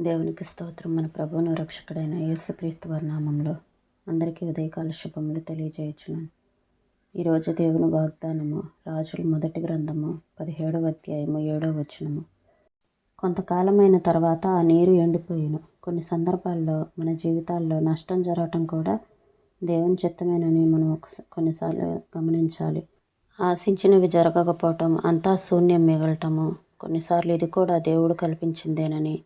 దేవునికి స్తోత్రం. మన ప్రభువును రక్షకుడైన యేసుక్రీస్తు వారి నామంలో అందరికీ ఉదయకాల శుభములు తెలియజేయచ్చును ఈరోజు దేవుని వాగ్దానము రాజుల మొదటి గ్రంథము పదిహేడవ అధ్యాయము ఏడవ వచనము. కొంతకాలమైన తర్వాత ఆ నీరు ఎండిపోయిను. కొన్ని సందర్భాల్లో మన జీవితాల్లో నష్టం జరగటం కూడా దేవుని చిత్తమేనని మనం కొన్నిసార్లు గమనించాలి. ఆశించినవి జరగకపోవటం అంతా శూన్యం మిగలటము. కొన్నిసార్లు ఇది కూడా దేవుడు కల్పించిందేనని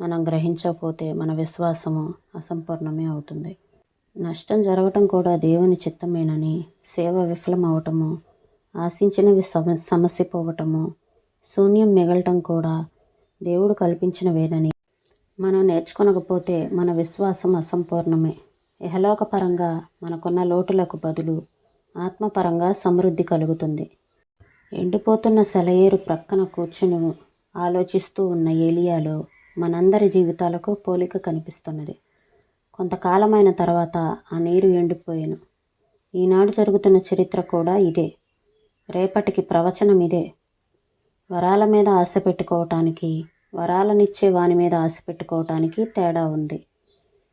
మనం గ్రహించకపోతే మన విశ్వాసము అసంపూర్ణమే అవుతుంది. నష్టం జరగటం కూడా దేవుని చిత్తమేనని సేవ విఫలం అవటము ఆశించినవి సమ సమస్య పోవటము శూన్యం మిగలటం కూడా దేవుడు కల్పించినవేనని. మనం నేర్చుకొనకపోతే మన విశ్వాసం అసంపూర్ణమే. ఇహలోకపరంగా మనకున్న లోటులకు బదులు ఆత్మపరంగా సమృద్ధి కలుగుతుంది. ఎండిపోతున్న సెలయేరు ప్రక్కన కూర్చుని ఆలోచిస్తూ ఉన్న ఏలియాలో మనందరి జీవితాలకు పోలిక కనిపిస్తున్నది. కొంతకాలమైన తర్వాత ఆ నీరు ఎండిపోయాను. ఈనాడు జరుగుతున్న చరిత్ర కూడా ఇదే. రేపటికి ప్రవచనం ఇదే. వరాల మీద ఆశ పెట్టుకోవటానికి వరాలనిచ్చే వాని మీద ఆశ పెట్టుకోవటానికి తేడా ఉంది.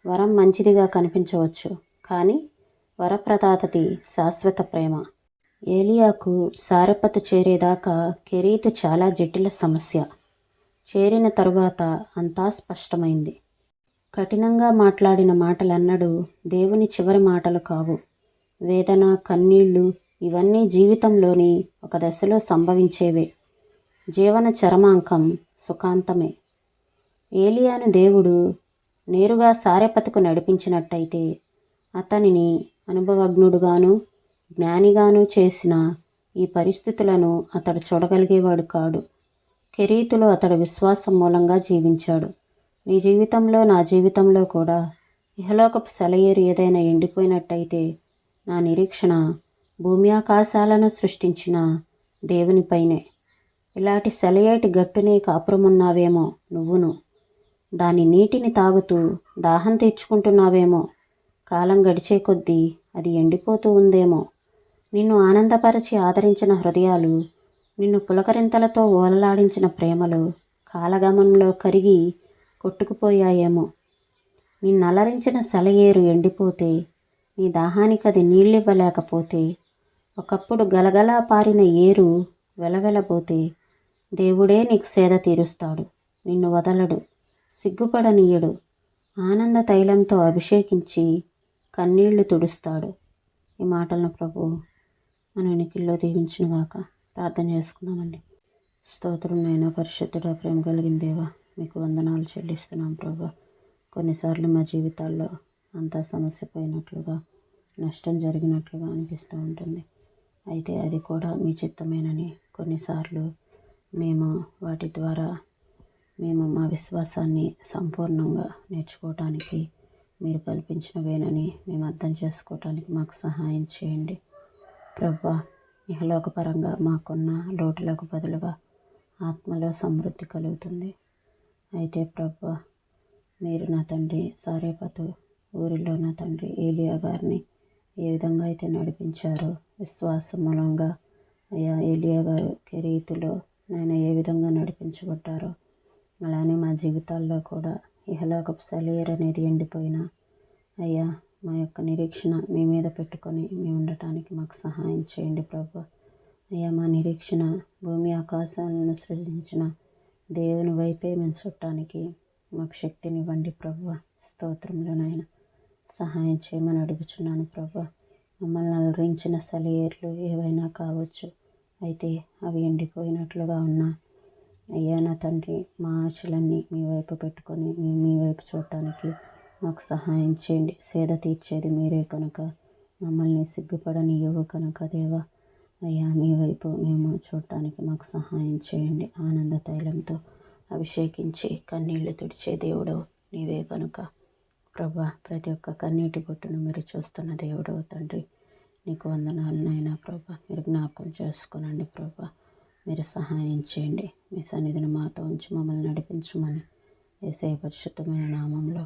వరం మంచిదిగా కనిపించవచ్చు కానీ వరప్రదాతది శాశ్వత ప్రేమ. ఏలియాకు సారపత చేరేదాకా కెరీతు చాలా జటిల సమస్య. చేరిన తరువాత అంతా స్పష్టమైంది. కఠినంగా మాట్లాడిన మాటలన్నడూ దేవుని చివరి మాటలు కావు. వేదన కన్నీళ్ళు ఇవన్నీ జీవితంలోని ఒక దశలో సంభవించేవే. జీవన చరమాంకం సుఖాంతమే. ఏలియాను దేవుడు నేరుగా సారెపతకు నడిపించినట్టయితే అతనిని అనుభవజ్ఞుడుగాను జ్ఞానిగాను చేసిన ఈ పరిస్థితులను అతడు చూడగలిగేవాడు కాడు. కెరీతులో అతడు విశ్వాసం మూలంగా జీవించాడు. నీ జీవితంలో నా జీవితంలో కూడా ఇహలోకపు సెలయేరు ఏదైనా ఎండిపోయినట్టయితే నా నిరీక్షణ భూమి ఆకాశాలను సృష్టించిన దేవునిపైనే ఇలాంటి సెలయేటి గట్టునే కాపురమున్నావేమో నువ్వును. దాని నీటిని తాగుతూ దాహం తీర్చుకుంటున్నావేమో. కాలం గడిచే కొద్దీ అది ఎండిపోతూ ఉందేమో. నిన్ను ఆనందపరిచి ఆదరించిన హృదయాలు నిన్ను పులకరింతలతో ఓలలాడించిన ప్రేమలు కాలగమనంలో కరిగి కొట్టుకుపోయాయేమో. నిన్నలరించిన సెలయేరు ఎండిపోతే నీ దాహానికి అది నీళ్ళివ్వలేకపోతే ఒకప్పుడు గలగలా పారిన ఏరు వెలవెలబోతే దేవుడే నీకు సేద తీరుస్తాడు నిన్ను వదలడు సిగ్గుపడనీయడు ఆనంద తైలంతో అభిషేకించి కన్నీళ్ళు తుడుస్తాడు. ఈ మాటలను ప్రభు మన వెనుకల్లో దీవించునుగాక. ప్రార్థన చేసుకుందామండి. స్తోత్రం నేను పరిశుద్ధుడ ప్రేమ కలిగిన దేవా మీకు వందనాలు చెల్లిస్తున్నాం ప్రభా. కొన్నిసార్లు మా జీవితాల్లో అంతా సమస్య పోయినట్లుగా నష్టం జరిగినట్లుగా అనిపిస్తూ ఉంటుంది. అయితే అది కూడా మీ చిత్తమేనని కొన్నిసార్లు మేము వాటి ద్వారా మేము మా విశ్వాసాన్ని సంపూర్ణంగా నేర్చుకోవటానికి మీరు కల్పించినవేనని మేము అర్థం చేసుకోవటానికి మాకు సహాయం చేయండి. ప్రభా ఇహలోకపరంగా మాకున్న లోటులకు బదులుగా ఆత్మలో సమృద్ధి కలుగుతుంది. అయితే ప్రభా మీరు నా తండ్రి సారేపతు ఊరిలో నా తండ్రి ఏలియా గారిని ఏ విధంగా అయితే నడిపించారో విశ్వాస మూలంగా అయ్యా ఏలియా గారు కెరీతులో నేను ఏ విధంగా నడిపించబడ్డారో అలానే మా జీవితాల్లో కూడా ఇహలోకపు సెలయర్ అనేది ఎండిపోయినా అయ్యా మా యొక్క నిరీక్షణ మీ మీద పెట్టుకొని మేము ఉండటానికి మాకు సహాయం చేయండి ప్రభు. అయ్యా మా నిరీక్షణ భూమి ఆకాశాలను సృజించిన దేవుని వైపే మేము చుట్టానికి మాకు శక్తినివ్వండి ప్రభు. స్తోత్రంలోనైనా సహాయం చేయమని అడుగుచున్నాను ప్రభు. మమ్మల్ని అలరించిన సెలయేర్లు ఏవైనా కావచ్చు అయితే అవి ఎండిపోయినట్లుగా ఉన్నా అయ్యా నా తండ్రి మా ఆశలన్నీ మీ వైపు పెట్టుకొని మేము మీ వైపు చూడటానికి మాకు సహాయం చేయండి. సేద తీర్చేది మీరే కనుక. మమ్మల్ని సిగ్గుపడనివ్వవు కనుక దేవా. అయ్యా మీ వైపు మేము చూడటానికి మాకు సహాయం చేయండి. ఆనంద తైలంతో అభిషేకించి కన్నీళ్ళు తుడిచే దేవుడవు నీవే కనుక. ప్రభా ప్రతి ఒక్క కన్నీటి బొట్టును మీరు చూస్తున్న దేవుడవు తండ్రి. నీకు వందనాలనైనా ప్రభా. మీరు జ్ఞాపకం చేసుకునండి ప్రభా. మీరు సహాయం చేయండి. మీ సన్నిధిని మాతో ఉంచి మమ్మల్ని నడిపించమని. ఏసే పరిశుద్ధమైన నామంలో